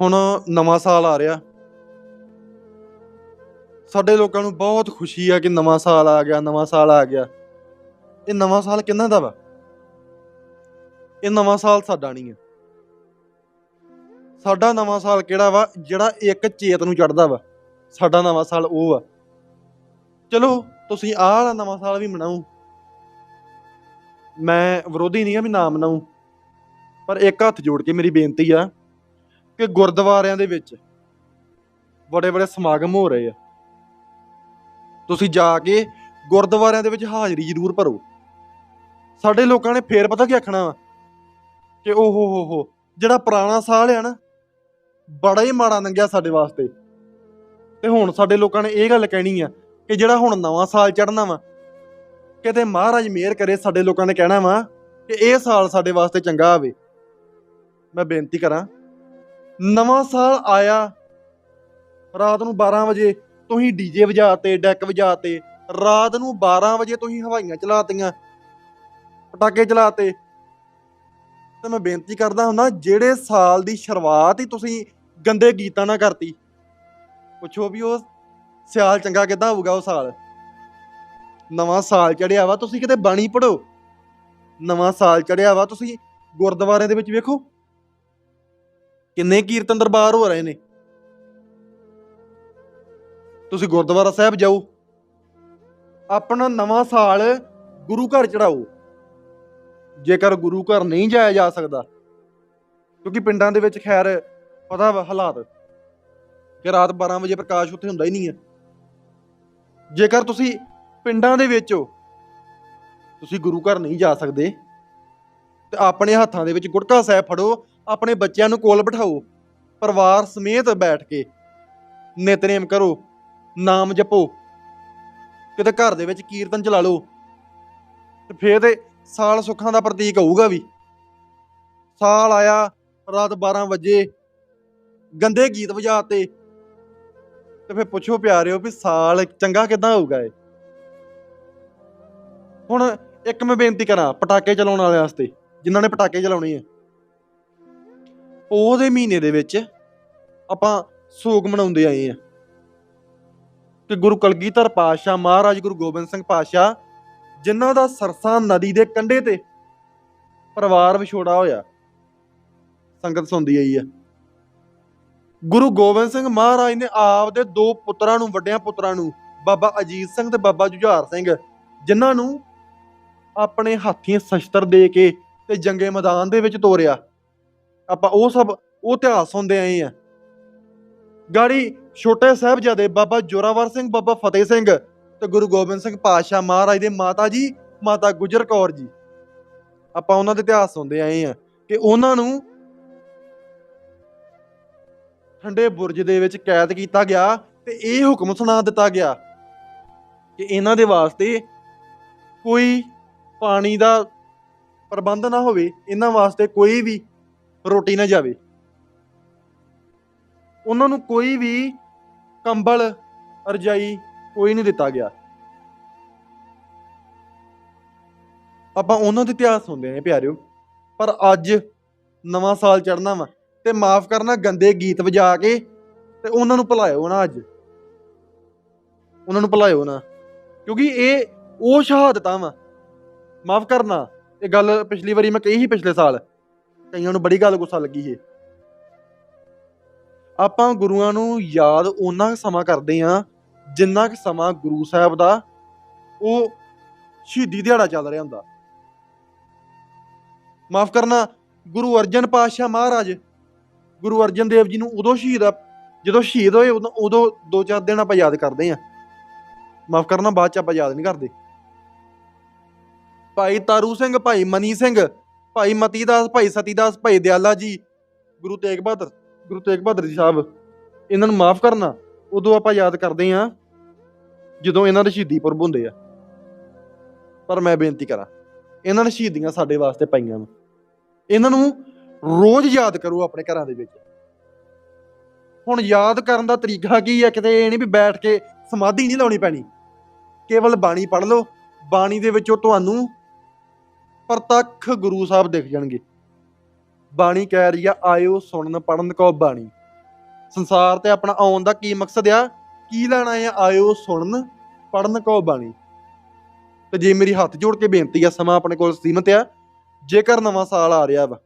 ਹੁਣ ਨਵਾਂ ਸਾਲ ਆ ਰਿਹਾ। ਸਾਡੇ ਲੋਕਾਂ ਨੂੰ ਬਹੁਤ ਖੁਸ਼ੀ ਆ ਕਿ ਨਵਾਂ ਸਾਲ ਆ ਗਿਆ, ਨਵਾਂ ਸਾਲ ਆ ਗਿਆ। ਇਹ ਨਵਾਂ ਸਾਲ ਕਿੰਨਾ ਦਾ ਵਾ? ਇਹ ਨਵਾਂ ਸਾਲ ਸਾਡਾ ਨਹੀਂ ਹੈ ਸਾਡਾ ਨਵਾਂ ਸਾਲ ਕਿਹੜਾ ਵਾ? ਜਿਹੜਾ ਇੱਕ ਚੇਤ ਨੂੰ ਚੜਦਾ ਵਾ। ਸਾਡਾ ਨਵਾਂ ਸਾਲ ਉਹ ਆ ਚਲੋ, ਤੁਸੀਂ ਆਹ ਵਾਲਾ ਨਵਾਂ ਸਾਲ ਵੀ ਮਨਾਓ। ਮੈਂ ਵਿਰੋਧੀ ਨਹੀਂ ਆ ਵੀ ਨਾ ਮਨਾਉ ਪਰ ਇੱਕ ਹੱਥ ਜੋੜ ਕੇ ਮੇਰੀ ਬੇਨਤੀ ਆ ਕਿ ਗੁਰਦੁਆਰਿਆਂ ਦੇ ਵਿੱਚ ਬੜੇ ਬੜੇ ਸਮਾਗਮ ਹੋ ਰਹੇ ਆ। ਤੁਸੀਂ ਜਾ ਕੇ ਗੁਰਦੁਆਰਿਆਂ ਦੇ ਵਿੱਚ ਹਾਜ਼ਰੀ ਜ਼ਰੂਰ ਭਰੋ। ਸਾਡੇ ਲੋਕਾਂ ਨੇ ਫੇਰ ਪਤਾ ਕੀ ਆਖਣਾ ਵਾ ਕਿ ਓ ਹੋ ਹੋ ਹੋ, ਜਿਹੜਾ ਪੁਰਾਣਾ ਸਾਲ ਆ ਨਾ, ਬੜਾ ਹੀ ਮਾੜਾ ਲੰਘਿਆ ਸਾਡੇ ਵਾਸਤੇ। ਤੇ ਹੁਣ ਸਾਡੇ ਲੋਕਾਂ ਨੇ ਇਹ ਗੱਲ ਕਹਿਣੀ ਆ ਕਿ ਜਿਹੜਾ ਹੁਣ ਨਵਾਂ ਸਾਲ ਚੜ੍ਹਨਾ ਵਾ, ਕਿਤੇ ਮਹਾਰਾਜ ਮਿਹਰ ਕਰੇ ਸਾਡੇ ਲੋਕਾਂ ਨੇ ਕਹਿਣਾ ਵਾ ਕਿ ਇਹ ਸਾਲ ਸਾਡੇ ਵਾਸਤੇ ਚੰਗਾ ਆਵੇ। ਮੈਂ ਬੇਨਤੀ ਕਰਾਂ ਨਵਾਂ ਸਾਲ ਆਇਆ। ਰਾਤ ਨੂੰ 12 ਵਜੇ ਤੁਸੀਂ ਡੀਜੇ ਵਜਾਤੇ, ਡੈਕ ਵਜਾਤੇ। ਰਾਤ ਨੂੰ 12 ਵਜੇ ਤੁਸੀਂ ਹਵਾਈਆਂ ਚਲਾਤੀਆਂ, ਪਟਾਕੇ ਚਲਾਤੇ। ਤੇ ਮੈਂ ਬੇਨਤੀ ਕਰਦਾ ਹੁੰਦਾ, ਜਿਹੜੇ ਸਾਲ ਦੀ ਸ਼ੁਰੂਆਤ ਹੀ ਤੁਸੀਂ ਗੰਦੇ ਗੀਤਾਂ ਨਾਲ ਕਰਤੀ, ਪੁੱਛੋ ਵੀ ਉਹ ਸਿਆਲ ਚੰਗਾ ਕਿੱਦਾਂ ਹੋਊਗਾ ਉਹ ਸਾਲ? ਨਵਾਂ ਸਾਲ ਚੜਿਆ ਵਾ, ਤੁਸੀਂ ਕਿਤੇ ਬਾਣੀ ਪੜੋ ਨਵਾਂ ਸਾਲ ਚੜਿਆ ਵਾ, ਤੁਸੀਂ ਗੁਰਦੁਆਰਿਆਂ ਦੇ ਵਿੱਚ ਵੇਖੋ। ਕਿੰਨੇ ਕੀਰਤਨ ਦਰਬਾਰ ਹੋ ਰਹੇ ਨੇ? ਤੁਸੀਂ ਗੁਰਦੁਆਰਾ ਸਾਹਿਬ ਜਾਓ। ਆਪਣਾ ਨਵਾਂ ਸਾਲ ਗੁਰੂ ਘਰ ਚੜਾਓ। ਜੇਕਰ ਗੁਰੂ ਘਰ ਨਹੀਂ ਜਾਇਆ ਜਾ ਸਕਦਾ, ਕਿਉਂਕਿ ਪਿੰਡਾਂ ਦੇ ਵਿੱਚ ਖੈਰ ਪਤਾ ਵਾ ਹਾਲਾਤ, ਕਿ ਰਾਤ 12 ਵਜੇ ਪ੍ਰਕਾਸ਼ ਉੱਥੇ ਹੁੰਦਾ ਹੀ ਨਹੀਂ ਹੈ। ਜੇਕਰ ਤੁਸੀਂ ਪਿੰਡਾਂ ਦੇ ਵਿੱਚ ਹੋ, ਤੁਸੀਂ ਗੁਰੂ ਘਰ ਨਹੀਂ ਜਾ ਸਕਦੇ। ਤੇ ਆਪਣੇ ਹੱਥਾਂ ਦੇ ਵਿੱਚ ਗੁਟਕਾ ਸਾਹਿਬ ਫੜੋ, ਆਪਣੇ ਬੱਚਿਆਂ ਨੂੰ ਕੋਲ ਬਿਠਾਓ, ਪਰਿਵਾਰ ਸਮੇਤ ਬੈਠ ਕੇ ਨਿਤਨੇਮ ਕਰੋ, ਨਾਮ ਜਪੋ, ਕਿਤੇ ਘਰ ਦੇ ਵਿੱਚ ਕੀਰਤਨ ਚਲਾ ਲਓ, ਤੇ ਫੇਰ ਤੇ ਸਾਲ ਸੁੱਖਾਂ ਦਾ ਪ੍ਰਤੀਕ ਹੋਊਗਾ ਵੀ। ਸਾਲ ਆਇਆ, ਰਾਤ 12 ਵਜੇ, ਗੰਦੇ ਗੀਤ ਵਜਾਤੇ, ਤੇ ਫੇਰ ਪੁੱਛੋ ਪਿਆਰਿਓ ਵੀ ਸਾਲ ਚੰਗਾ ਕਿੱਦਾਂ ਹੋਊਗਾ ਏ ਹੁਣ ਇੱਕ ਮੈਂ ਬੇਨਤੀ ਕਰਾਂ, ਪਟਾਕੇ ਚਲਾਉਣ ਵਾਲਿਆਂ ਵਾਸਤੇ। ਜਿਨ੍ਹਾਂ ਨੇ ਪਟਾਕੇ ਚਲਾਉਣੇ ਆ। ਉਹਦੇ ਮਹੀਨੇ ਦੇ ਵਿੱਚ ਆਪਾਂ ਸੋਗ ਮਨਾਉਂਦੇ ਆਏ ਆ। ਕਿ ਗੁਰੂ ਕਲਗੀਧਰ ਪਾਤਸ਼ਾਹ ਮਹਾਰਾਜ ਗੁਰੂ ਗੋਬਿੰਦ ਸਿੰਘ ਪਾਤਸ਼ਾਹ, ਜਿਨ੍ਹਾਂ ਦਾ ਸਰਸਾ ਨਦੀ ਦੇ ਕੰਢੇ ਤੇ ਪਰਿਵਾਰ ਵਿਛੋੜਾ ਹੋਇਆ, ਸੰਗਤ ਸੁਣਦੀ ਆਈ ਆ। ਗੁਰੂ ਗੋਬਿੰਦ ਸਿੰਘ ਮਹਾਰਾਜ ਨੇ ਆਪ ਦੇ ਦੋ ਪੁੱਤਰਾਂ ਨੂੰ, ਵੱਡਿਆਂ ਪੁੱਤਰਾਂ ਨੂੰ, ਬਾਬਾ ਅਜੀਤ ਸਿੰਘ ਤੇ ਬਾਬਾ ਜੁਝਾਰ ਸਿੰਘ, ਜਿਨ੍ਹਾਂ ਨੂੰ ਆਪਣੇ ਹੱਥੀਂ ਸ਼ਸਤਰ ਦੇ ਕੇ ਤੇ ਜੰਗੇ ਮੈਦਾਨ ਦੇ ਵਿੱਚ ਤੋਰਿਆ। ਆਪਾਂ ਉਹ ਸਭ, ਉਹ ਇਤਿਹਾਸ ਸੁਣਦੇ ਆਏ ਆ। ਗਾੜੀ ਛੋਟੇ ਸਾਹਿਬਜ਼ਾਦੇ ਬਾਬਾ ਜੋਰਾਵਰ ਸਿੰਘ, ਬਾਬਾ ਫਤਿਹ ਸਿੰਘ ਤੇ ਗੁਰੂ ਗੋਬਿੰਦ ਸਿੰਘ ਪਾਤਸ਼ਾਹ ਮਹਾਰਾਜ ਦੇ ਮਾਤਾ ਜੀ, ਮਾਤਾ ਗੁਜਰ ਕੌਰ ਜੀ। ਆਪਾਂ ਉਹਨਾਂ ਦੇ ਇਤਿਹਾਸ ਸੁਣਦੇ ਆਏ ਆ ਕਿ ਉਹਨਾਂ ਨੂੰ ਠੰਡੇ ਬੁਰਜ ਦੇ ਵਿੱਚ ਕੈਦ ਕੀਤਾ ਗਿਆ ਤੇ ਇਹ ਹੁਕਮ ਸੁਣਾ ਦਿੱਤਾ ਗਿਆ ਕਿ ਇਹਨਾਂ ਦੇ ਵਾਸਤੇ ਕੋਈ ਪਾਣੀ ਦਾ ਪ੍ਰਬੰਧ ਨਾ ਹੋਵੇ, ਇਹਨਾਂ ਵਾਸਤੇ ਕੋਈ ਵੀ ਰੋਟੀ ਨਾ ਜਾਵੇ। ਉਹਨਾਂ ਨੂੰ ਕੋਈ ਵੀ ਕੰਬਲ, ਰਜਾਈ ਕੋਈ ਨਹੀਂ ਦਿੱਤਾ ਗਿਆ। ਆਪਾਂ ਉਹਨਾਂ ਦੇ ਇਤਿਹਾਸ ਸੁਣਦੇ ਨੇ ਪਿਆਰਿਓ, ਪਰ ਅੱਜ ਨਵਾਂ ਸਾਲ ਚੜ੍ਹਨਾ ਵਾ ਤੇ ਮਾਫ ਕਰਨਾ, ਗੰਦੇ ਗੀਤ ਵਜਾ ਕੇ ਤੇ ਉਹਨਾਂ ਨੂੰ ਭੁਲਾਇਓ ਨਾ ਅੱਜ। ਉਹਨਾਂ ਨੂੰ ਭੁਲਾਇਓ ਨਾ, ਕਿਉਂਕਿ ਇਹ ਉਹ ਸ਼ਹਾਦਤਾਂ ਵਾ। ਮਾਫ ਕਰਨਾ। ਇਹ ਗੱਲ ਪਿਛਲੀ ਵਾਰੀ ਮੈਂ ਕਹੀ ਸੀ ਪਿਛਲੇ ਸਾਲ। ਕਈਆਂ ਨੂੰ ਬੜੀ ਗੱਲ ਗੁੱਸਾ ਲੱਗੀ ਸੀ। ਆਪਾਂ ਗੁਰੂਆਂ ਨੂੰ ਯਾਦ ਉਹਨਾਂ ਕੁ ਸਮਾਂ ਕਰਦੇ ਆ ਜਿੰਨਾ ਕੁ ਸਮਾਂ ਗੁਰੂ ਸਾਹਿਬ ਦਾ ਉਹ ਸ਼ਹੀਦੀ ਦਿਹਾੜਾ ਚੱਲ ਰਿਹਾ ਹੁੰਦਾ। ਮਾਫ ਕਰਨਾ, ਗੁਰੂ ਅਰਜਨ ਪਾਤਸ਼ਾਹ ਮਹਾਰਾਜ, ਗੁਰੂ ਅਰਜਨ ਦੇਵ ਜੀ ਨੂੰ ਉਦੋਂ ਸ਼ਹੀਦ ਆ, ਜਦੋਂ ਸ਼ਹੀਦ ਹੋਏ ਉਦੋਂ ਉਦੋਂ ਦੋ ਚਾਰ ਦਿਨ ਆਪਾਂ ਯਾਦ ਕਰਦੇ ਆ ਮਾਫ ਕਰਨਾ, ਬਾਅਦ ਚ ਆਪਾਂ ਯਾਦ ਨਹੀਂ ਕਰਦੇ। ਭਾਈ ਤਾਰੂ ਸਿੰਘ, ਭਾਈ ਮਨੀ ਸਿੰਘ, ਭਾਈ ਮਤੀ ਦਾਸ ਭਾਈ ਸਤੀ ਦਾਸ ਭਾਈ ਦਿਆਲਾ ਜੀ, ਗੁਰੂ ਤੇਗ ਬਹਾਦਰ, ਗੁਰੂ ਤੇਗ ਬਹਾਦਰ ਜੀ ਸਾਹਿਬ, ਇਹਨਾਂ ਨੂੰ ਮਾਫ ਕਰਨਾ, ਉਦੋਂ ਆਪਾਂ ਯਾਦ ਕਰਦੇ ਆ ਜਦੋਂ ਇਹਨਾਂ ਦੇ ਸ਼ਹੀਦੀ ਪੁਰਬ ਹੁੰਦੇ ਆ। ਪਰ ਮੈਂ ਬੇਨਤੀ ਕਰਾਂ, ਇਹਨਾਂ ਨੇ ਸ਼ਹੀਦੀਆਂ ਸਾਡੇ ਵਾਸਤੇ ਪਾਈਆਂ ਨੇ ਇਹਨਾਂ ਨੂੰ ਰੋਜ਼ ਯਾਦ ਕਰੋ ਆਪਣੇ ਘਰਾਂ ਦੇ ਵਿੱਚ। ਹੁਣ ਯਾਦ ਕਰਨ ਦਾ ਤਰੀਕਾ ਕੀ ਹੈ ਕਿਤੇ ਇਹ ਨਹੀਂ ਵੀ ਬੈਠ ਕੇ ਸਮਾਧੀ ਨਹੀਂ ਲਾਉਣੀ ਪੈਣੀ। ਕੇਵਲ ਬਾਣੀ ਪੜ੍ਹ ਲਓ, ਬਾਣੀ ਦੇ ਵਿੱਚੋਂ ਤੁਹਾਨੂੰ ਪ੍ਰਤੱਖ ਗੁਰੂ ਸਾਹਿਬ ਦਿਖ ਜਾਣਗੇ। ਬਾਣੀ ਕਹਿ ਰਹੀ ਆ, ਆਇਓ ਸੁਣਨ ਪੜਨ ਕੋ ਬਾਣੀ। ਸੰਸਾਰ ਤੇ ਆਪਣਾ ਆਉਣ ਦਾ ਕੀ ਮਕਸਦ ਆ? ਕੀ ਲੈਣਾ ਆ? ਆਇਓ ਸੁਣਨ ਪੜਨ ਕੋ ਬਾਣੀ। ਤੇ ਜੇ ਮੇਰੀ ਹੱਥ ਜੋੜ ਕੇ ਬੇਨਤੀ ਆ, ਸਮਾਂ ਆਪਣੇ ਕੋਲ ਸੀਮਤ ਆ, ਜੇਕਰ ਨਵਾਂ ਸਾਲ ਆ ਰਿਹਾ ਵਾ,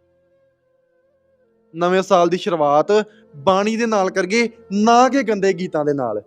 ਨਵੇਂ ਸਾਲ ਦੀ ਸ਼ੁਰੂਆਤ ਬਾਣੀ ਦੇ ਨਾਲ ਕਰਗੇ ਨਾ ਕਿ ਗੰਦੇ ਗੀਤਾਂ ਦੇ ਨਾਲ।